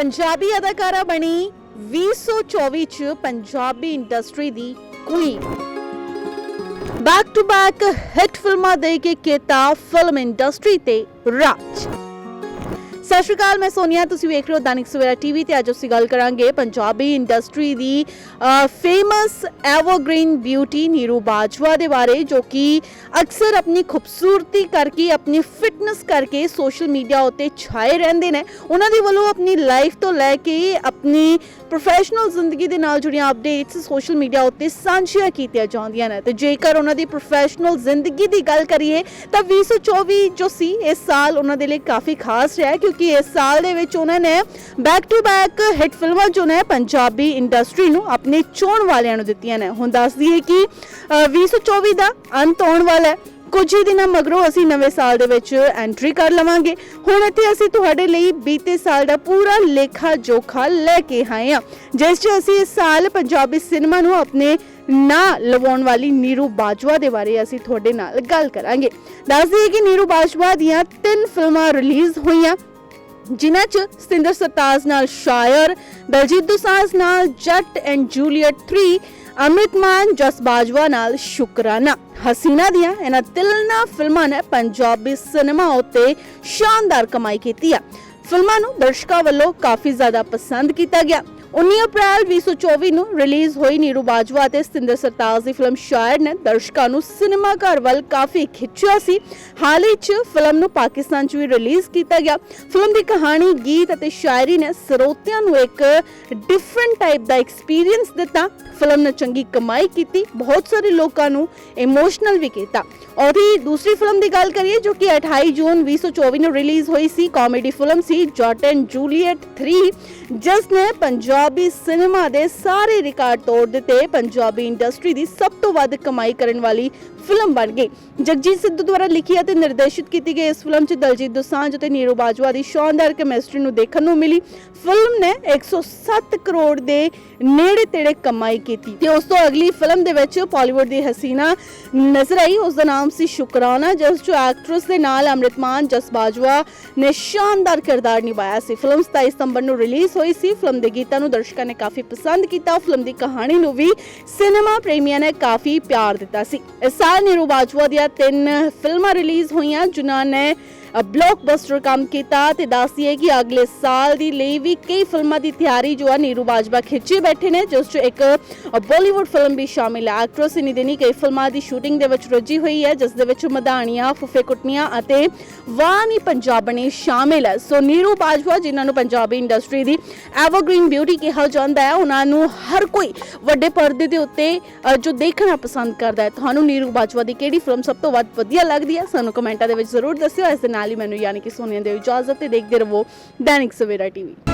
ਪੰਜਾਬੀ ਅਦਾਕਾਰਾ ਬਣੀ 2024 ਚ Punjabi industry the queen back to back hit ਫਿਲਮਾਂ ਦੇ ਕੇ ਕੀਤਾ ਫਿਲਮ ਇੰਡਸਟਰੀ ਤੇ ਰਾਜ। ਸਤਿ ਸ਼੍ਰੀ ਅਕਾਲ, ਮੈਂ ਸੋਨੀਆ, ਤੁਸੀਂ ਵੇਖ ਰਹੇ ਹੋ ਦੈਨਿਕ ਸਵੇਰਾ ਟੀਵੀ ਤੇ ਅੱਜ ਅਸੀਂ ਗੱਲ ਕਰਾਂਗੇ ਪੰਜਾਬੀ ਇੰਡਸਟਰੀ ਦੀ famous evergreen beauty Neeru Bajwa ਦੇ ਬਾਰੇ, ਜੋ ਕਿ ਅਕਸਰ ਆਪਣੀ ਖੂਬਸੂਰਤੀ ਕਰਕੇ, ਆਪਣੀ ਫਿਟਨੈਸ ਕਰਕੇ ਸੋਸ਼ਲ ਮੀਡੀਆ ਉੱਤੇ ਛਾਏ ਰਹਿੰਦੇ ਨੇ। ਉਹਨਾਂ ਦੇ ਵੱਲੋਂ ਆਪਣੀ ਲਾਈਫ ਤੋਂ ਲੈ ਕੇ, ਆਪਣੀ ਪ੍ਰੋਫੈਸ਼ਨਲ ਜ਼ਿੰਦਗੀ ਦੇ ਨਾਲ ਜੁੜੀਆਂ ਅਪਡੇਟਸ ਸੋਸ਼ਲ ਮੀਡੀਆ ਉੱਤੇ ਸਾਂਝੀਆਂ ਕੀਤੀਆਂ ਜਾਂਦੀਆਂ ਨੇ। ਤੇ ਜੇਕਰ ਉਹਨਾਂ ਦੀ ਪ੍ਰੋਫੈਸ਼ਨਲ ਜ਼ਿੰਦਗੀ ਦੀ ਗੱਲ ਕਰੀਏ, ਤਾਂ 2024 ਜੋ ਸੀ, ਇਸ ਸਾਲ ਉਹਨਾਂ ਦੇ ਲਈ ਕਾਫੀ ਖਾਸ ਰਿਹਾ ਕਿਉਂਕਿ ਇਸ ਸਾਲ ਦੇ ਵਿੱਚ ਉਹਨਾਂ ਨੇ ਬੈਕ ਟੂ ਬੈਕ ਹਿੱਟ ਫਿਲਮਾਂ ਜੋ ਨੇ ਪੰਜਾਬੀ ਇੰਡਸਟਰੀ ਨੂੰ ਆਪਣੇ ਚੋਣ ਵਾਲਿਆਂ ਨੂੰ ਦਿੱਤੀਆਂ ਨੇ। ਹੁਣ ਦੱਸ ਦਈਏ ਕਿ 2024 ਦਾ ਅੰਤ ਆਉਣ ਵਾਲਾ ਹੈ। ਕੁਝ ਹੀ ਦਿਨਾਂ ਮਗਰੋਂ ਅਸੀਂ ਨਵੇਂ ਸਾਲ ਦੇ ਵਿੱਚ ਐਂਟਰੀ ਕਰ ਲਵਾਂਗੇ। ਹੁਣ ਇੱਥੇ ਅਸੀਂ ਤੁਹਾਡੇ ਲਈ ਬੀਤੇ ਸਾਲ ਦਾ ਪੂਰਾ ਲੇਖਾ ਜੋਖਾ ਲੈ ਕੇ ਆਏ ਹਾਂ, ਜਿਸ 'ਚ ਅਸੀਂ ਇਸ ਸਾਲ ਪੰਜਾਬੀ ਸਿਨੇਮਾ ਨੂੰ ਆਪਣੇ ਨਾ ਲਵਾਉਣ ਵਾਲੀ ਨੀਰੂ ਬਾਜਵਾ ਦੇ ਬਾਰੇ ਅਸੀਂ ਤੁਹਾਡੇ ਨਾਲ ਗੱਲ ਕਰਾਂਗੇ। ਦੱਸ ਦਈਏ ਕਿ ਨੀਰੂ ਬਾਜਵਾ ਦੀਆਂ ਤਿੰਨ ਫਿਲਮਾਂ ਰਿਲੀਜ਼ ਹੋਈਆਂ। ਜਿਨ੍ਹਾਂ 'ਚ ਸਤਿੰਦਰ ਸਰਤਾਜ ਨਾਲ ਸ਼ਾਇਰ, ਦਲਜੀਤ ਦੋਸਾਂਝ ਨਾਲ ਜੱਟ ਐਂਡ ਜੂਲੀਅਟ 3 ਅਮਿਤ ਮਾਨ, ਜਸ ਬਾਜਵਾ ਨਾਲ ਸ਼ੁਕਰਾਨਾ। ਹਸੀਨਾ ਦੀਆਂ ਇਹਨਾਂ ਤਿਲਨਾ ਫਿਲਮਾਂ ਨੇ ਪੰਜਾਬੀ ਸਿਨੇਮਾ ਉੱਤੇ ਸ਼ਾਨਦਾਰ ਕਮਾਈ ਕੀਤੀ ਆ। ਫਿਲਮਾਂ ਨੂੰ ਦਰਸ਼ਕਾਂ ਵੱਲੋਂ ਕਾਫੀ ਜ਼ਿਆਦਾ ਪਸੰਦ ਕੀਤਾ ਗਿਆ। 19 ਅਪ੍ਰੈਲ 2024 ਨੂੰ ਰਿਲੀਜ਼ ਹੋਈ ਨੀਰੂ ਬਾਜਵਾ ਅਤੇ ਸਤਿੰਦਰ ਸਰਤਾਜ ਦੀ ਫਿਲਮ ਸ਼ਾਇਰ ਨੇ ਦਰਸ਼ਕਾਂ ਨੂੰ ਸਿਨੇਮਾ ਘਰ ਵੱਲ ਕਾਫੀ ਖਿੱਚਿਆ ਸੀ। ਹਾਲ ਹੀ 'ਚ ਫਿਲਮ ਨੂੰ ਪਾਕਿਸਤਾਨ 'ਚ ਵੀ ਰਿਲੀਜ਼ ਕੀਤਾ ਗਿਆ। ਫਿਲਮ ਦੀ ਕਹਾਣੀ, ਗੀਤ ਅਤੇ ਸ਼ਾਇਰੀ ਨੇ ਸਰੋਤਿਆਂ ਨੂੰ ਇੱਕ ਡਿਫਰੈਂਟ ਟਾਈਪ ਦਾ ਐਕਸਪੀਰੀਅੰਸ ਦਿੱਤਾ। ਫਿਲਮ ਨੇ ਚੰਗੀ ਕਮਾਈ ਕੀਤੀ, ਬਹੁਤ ਸਾਰੇ ਲੋਕਾਂ ਨੂੰ ਇਮੋਸ਼ਨਲ ਵੀ ਕੀਤਾ। ਔਰ ਹੀ ਦੂਸਰੀ ਫਿਲਮ ਦੀ ਗੱਲ ਕਰੀਏ ਜੋ ਕਿ 28 ਜੂਨ 2024 ਨੂੰ ਰਿਲੀਜ਼ ਹੋਈ ਸੀ ਕਾਮੇਡੀ ਫਿਲਮ ਸੀ ਜੱਟ ਐਂਡ ਜੂਲੀਅਟ 3 ਜਿਸ ਨੇ ਪੰਜਾਬੀ ਸਿਨੇਮਾ ਦੇ ਸਾਰੇ ਰਿਕਾਰਡ ਤੋੜ ਦਿੱਤੇ। ਪੰਜਾਬੀ ਇੰਡਸਟਰੀ ਦੀ ਸਭ ਤੋਂ ਵੱਧ ਕਮਾਈ ਕਰਨ ਵਾਲੀ ਫਿਲਮ ਬਣ ਗਈ। ਜਗਜੀਤ ਸਿੱਧੂ ਦੁਆਰਾ ਲਿਖੀ ਅਤੇ ਨਿਰਦੇਸ਼ਿਤ ਕੀਤੀ ਗਈ ਇਸ ਫਿਲਮ 'ਚ ਦਲਜੀਤ ਦੋਸਾਂਝ ਅਤੇ ਨੀਰੂ ਬਾਜਵਾ ਦੀ ਸ਼ਾਨਦਾਰ ਕੈਮਿਸਟਰੀ ਨੂੰ ਦੇਖਣ ਨੂੰ ਮਿਲੀ। ਫਿਲਮ ਨੇ 107 ਕਰੋੜ ਦੇ ਨੇੜੇ ਤੇੜੇ ਕਮਾਈ ਕੀਤੀ। ਤੇ ਉਸ ਤੋਂ ਅਗਲੀ ਫਿਲਮ ਦੇ ਵਿੱਚ ਪਾਲੀਵੁੱਡ ਦੀ ਹਸੀਨਾ ਨਜ਼ਰ ਆਈ। ਉਸ ਦਾ ਨਾਮ ਸੀ ਸ਼ੁਕਰਾਨਾ, ਜਿਸ 'ਚ ਐਕਟਰੈਸ ਦੇ ਨਾਲ ਅੰਮ੍ਰਿਤਮਾਨ ਜਸ ਬਾਜਵਾ ਨੇ ਸ਼ਾਨਦਾਰ ਕਿਰਦਾਰ ਨਿਭਾਇਆ ਸੀ। ਫਿਲਮ 27 ਸਤੰਬਰ ਨੂੰ ਰਿਲੀਜ਼ ਹੋਈ ਸੀ। ਫਿਲਮ ਦੇ ਗੀਤਾਂ ਨੂੰ ਦਰਸ਼ਕਾਂ ਨੇ ਕਾਫੀ ਪਸੰਦ ਕੀਤਾ। ਫਿਲਮ ਦੀ ਕਹਾਣੀ ਨੂੰ ਵੀ ਸਿਨੇਮਾ ਪ੍ਰੇਮੀਆਂ ਨੇ ਕਾਫੀ ਪਿਆਰ ਦਿੱਤਾ ਸੀ। ਇਸ ਸਾਲ ਨੀਰੂ ਬਾਜਵਾ ਦੀਆਂ ਤਿੰਨ ਫਿਲਮਾਂ ਰਿਲੀਜ਼ ਹੋਈਆਂ, ਜਿਨ੍ਹਾਂ ਨੇ ਬਲੌਕਬਸਟਰ ਕੰਮ ਕੀਤਾ ਤੇ ਦੱਸਦੀਏ ਕਿ ਅਗਲੇ ਸਾਲ ਦੀ ਲਈ ਵੀ ਕਈ ਫਿਲਮਾਂ ਦੀ ਤਿਆਰੀ ਜੋ ਆ ਨੀਰੂ ਬਾਜਵਾ ਖਿੱਚੇ ਬੈਠੇ ਨੇ, ਜਿਸ 'ਚ ਇੱਕ ਬਾਲੀਵੁੱਡ ਫਿਲਮ ਵੀ ਸ਼ਾਮਿਲ ਹੈ ਐਕਟਰੈਸ ਇਨੀ ਦਿਨੀ ਕਈ ਫਿਲਮਾਂ ਦੀ ਸ਼ੂਟਿੰਗ ਦੇ ਵਿੱਚ ਰੁੱਝੀ ਹੋਈ ਹੈ, ਜਿਸ ਦੇ ਵਿੱਚ ਮਧਾਣੀਆਂ, ਫੁੱਫੇ ਕੁੱਟਨੀਆਂ ਅਤੇ ਵਾਨੀ ਪੰਜਾਬਣੀ ਸ਼ਾਮਿਲ ਹੈ। ਸੋ ਨੀਰੂ ਬਾਜਵਾ, ਜਿਨ੍ਹਾਂ ਨੂੰ ਪੰਜਾਬੀ ਇੰਡਸਟਰੀ ਦੀ ਐਵਰਗ੍ਰੀਨ ਬਿਊਟੀ ਕਿਹਾ ਜਾਂਦਾ ਹੈ, ਉਹਨਾਂ ਨੂੰ ਹਰ ਕੋਈ ਵੱਡੇ ਪਰਦੇ ਦੇ ਉੱਤੇ ਜੋ ਦੇਖਣਾ ਪਸੰਦ ਕਰਦਾ ਹੈ। ਤੁਹਾਨੂੰ ਨੀਰੂ ਬਾਜਵਾ ਦੀ ਕਿਹੜੀ ਫਿਲਮ ਸਭ ਤੋਂ ਵੱਧ ਵਧੀਆ ਲੱਗਦੀ ਹੈ, ਸਾਨੂੰ ਕਮੈਂਟਾਂ ਦੇ ਵਿੱਚ ਜ਼ਰੂਰ ਦੱਸਿਓ। ਇਸ ਦੇ ਨਾਲ ਹੀ ਮੈਨੂੰ ਯਾਨੀ ਕਿ ਸੋਨੀਆ ਦੇ ਇਜਾਜ਼ਤ ਤੇ ਦੇਖਦੇ ਰਹੋ ਦੈਨਿਕ ਸਵੇਰਾ ਟੀਵੀ।